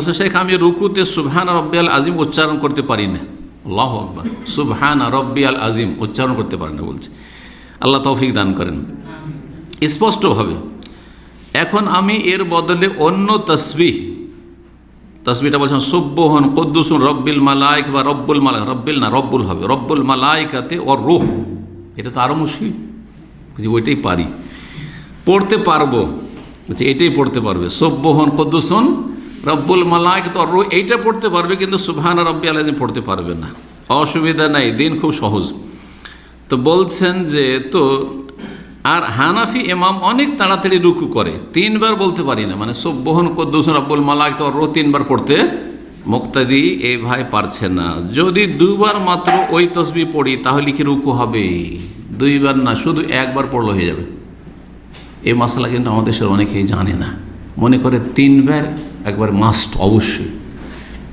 শেখ, আমি রুকুতে সুবহান রব্বিয়াল আজিম উচ্চারণ করতে পারি না আল্লাহ আকবর। সুবহান রব্বিয়াল আজিম উচ্চারণ করতে পারি না বলছে। আল্লাহ তৌফিক দান করেন। স্পষ্টভাবে, এখন আমি এর বদলে অন্য তসবিহ তসবিটা বলছেন সুব্বহন কদ্দুসুন রব্বিল মালাইক বা রব্বুল মালাইক রব্বিল না, রব্বুল হবে। রব্বুল মালাইকাতে ও রুহ। এটা তো আরও মুশকিল। বলছি ওইটাই পারি। পড়তে পারব। বলছি, এটাই পড়তে পারবে। সব্বহন কদ্দুসুন রব্বুল মালাইক তো এইটা পড়তে পারবে, কিন্তু সুবহান রব্বি আলাইজিম পড়তে পারবে না। অসুবিধা নাই, দিন খুব সহজ। তো বলছেন যে, তো আর হানাফি ইমাম অনেক তাড়াতাড়ি রুকু করে, তিনবার বলতে পারি না। মানে সব্বহন কদ্দুসন আব্বুল মালাক তো রো তিনবার পড়তে মুক্তাদি এই ভাই পারছে না। যদি দুবার মাত্র ওই তসবি পড়ি, তাহলে কি রুকু হবে? দুইবার না, শুধু একবার পড়লে হয়ে যাবে। এই মশলা কিন্তু আমাদের দেশের অনেকেই জানে না। মনে করে তিনবার একবার মাস্ট অবশ্যই।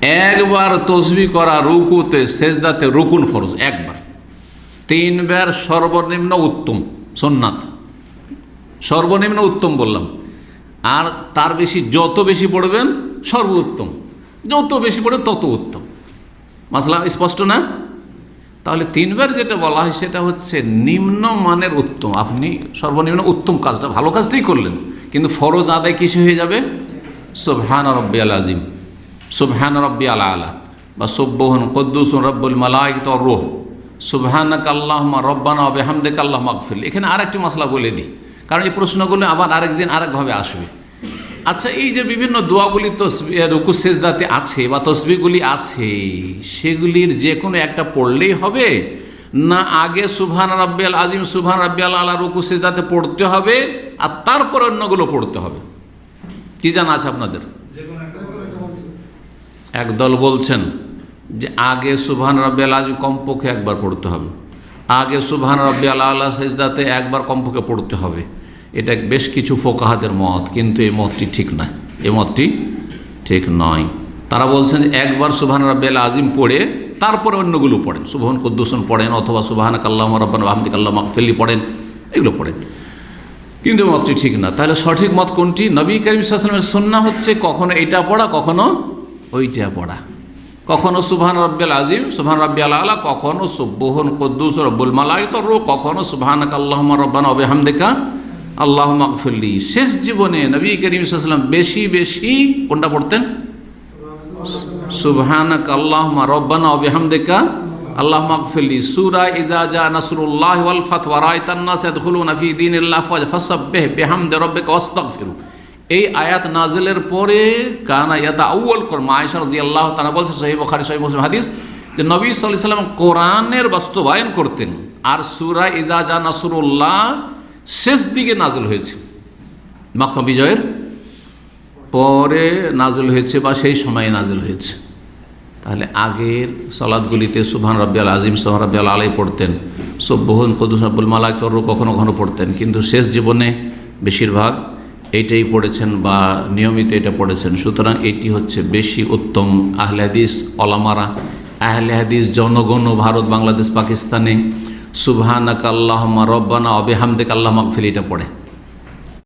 একবার তসবি করা রুকুতে, সেজদাতে রুকুন ফরজ, একবার। তিনবার সর্বনিম্ন উত্তম, সোননাথ। সর্বনিম্ন উত্তম বললাম। আর তার বেশি, যত বেশি পড়বেন, সর্বোত্তম। যত বেশি পড়বেন, তত উত্তম। মাসলা, স্পষ্ট না? তাহলে তিনবার যেটা বলা হয়, সেটা হচ্ছে নিম্ন মানের উত্তম। আপনি সর্বনিম্ন উত্তম কাজটা, ভালো কাজটাই করলেন। কিন্তু ফরজ আদায় কিসে হয়ে যাবে? সুবহান রব্বি আল আজিম, সুবহান রব্বি আলা আলা, বা সব্বহন কদ্দুস রব্বুল মালাইক তো রোহ, সুবহানাক আল্লাহমা রব্বানা হবে হামদেক আল্লাহ মাকফিল এখানে আরেকটি মশলা বলে দিই, কারণ এই প্রশ্নগুলো আবার আরেকদিন আরেকভাবে আসবে। আচ্ছা এই যে বিভিন্ন দোয়াগুলি তসবি রুকু সেজদাতে আছে বা তসবিগুলি আছে, সেগুলির যে কোনো একটা পড়লেই হবে, না আগে সুবহান রাব্বিয়াল আজিম, সুবহান রাব্বিয়াল আলা রুকু সেজদাতে পড়তে হবে, আর তারপর অন্যগুলো পড়তে হবে। কি জানা আছে আপনাদের? একদল বলছেন যে আগে সুবহান রাব্বিয়াল আজিম কমপক্ষে একবার পড়তে হবে। আগে সুবহান রাব্বিয়াল আলা সেজদাতে একবার কমপক্ষে পড়তে হবে। এটা বেশ কিছু ফোকাহাদের মত, কিন্তু এই মতটি ঠিক নয়। এই মতটি ঠিক নয়। তারা বলছেন একবার সুবহান রাব্বিয়াল আজিম পড়ে, তারপরে অন্যগুলো পড়েন। সুবহান কুদ্দুসন পড়েন, অথবা সুবহান কাল্লাহ রব্বান আহমদিক আল্লাহ মাকফেলি পড়েন, এগুলো পড়েন। কিন্তু মতটি ঠিক না। তাহলে সঠিক মত কোনটি? নবী করিম সাল্লামের সন্না হচ্ছে কখনো এইটা পড়া, কখনো ওইটা পড়া। কখনো সুবহান রব্বিল আজিম সুবহান রব্বিয়াল আলা, কখনো সুব্বহন কদ্দুস, রব্বুল মালাই তর কখনো সুবহান আল্লাহ রব্বান অবে হামদেকা আল্লাহ মাকফুল্লি শেষ জীবনে নবী করিম বেশি বেশি কোনটা পড়তেন? সুবহানাক রব্বানা অবে হামদেকা আল্লাহ মাকফিল্লি সুরা ইজা জা নাসরুল্লাহ ওয়াল ফাতওয়া রাআইতান নাস ইয়াদখুলুনা ফি দীনিল্লাহ ফাসাব্বিহ বিহামদি রাব্বিকা ওয়াস্তাগফিরু এই আয়াত নাজিলের পরে কানা ইয়াতা আউ্ল কর্ম আয়সা রাদিয়াল্লাহু তাআলা বলছে, সহিহ বুখারী, সহিহ মুসলিম হাদিস, যে নবী সাল্লাল্লাহু আলাইহি সাল্লাম কোরআনের বাস্তবায়ন করতেন, আর সূরা ইজা জা নাসরুল্লাহ শেষ দিকে নাজিল হয়েছে। মক্কা বিজয়ের পরে নাজিল হয়েছে বা সেই সময়ে নাজিল হয়েছে। তাহলে আগের সলাদগুলিতে সুবহান রব্বিয়াল আজিম সোহান রব্বিয়াল আলাই পড়তেন। সব্বহন কদুস আব্বুল মালাক তর কখনো কখনো পড়তেন। কিন্তু শেষ জীবনে বেশিরভাগ এইটাই পড়েছেন বা নিয়মিত এটা পড়েছেন। সুতরাং এটি হচ্ছে বেশি উত্তম আহলে হাদিস অলামারা আহলে হাদিস জনগণ ভারত, বাংলাদেশ, পাকিস্তানে সুবহানাক আল্লাহমা রব্বানা অবেহামদেক আল্লাহ মাকফিল এটা পড়ে।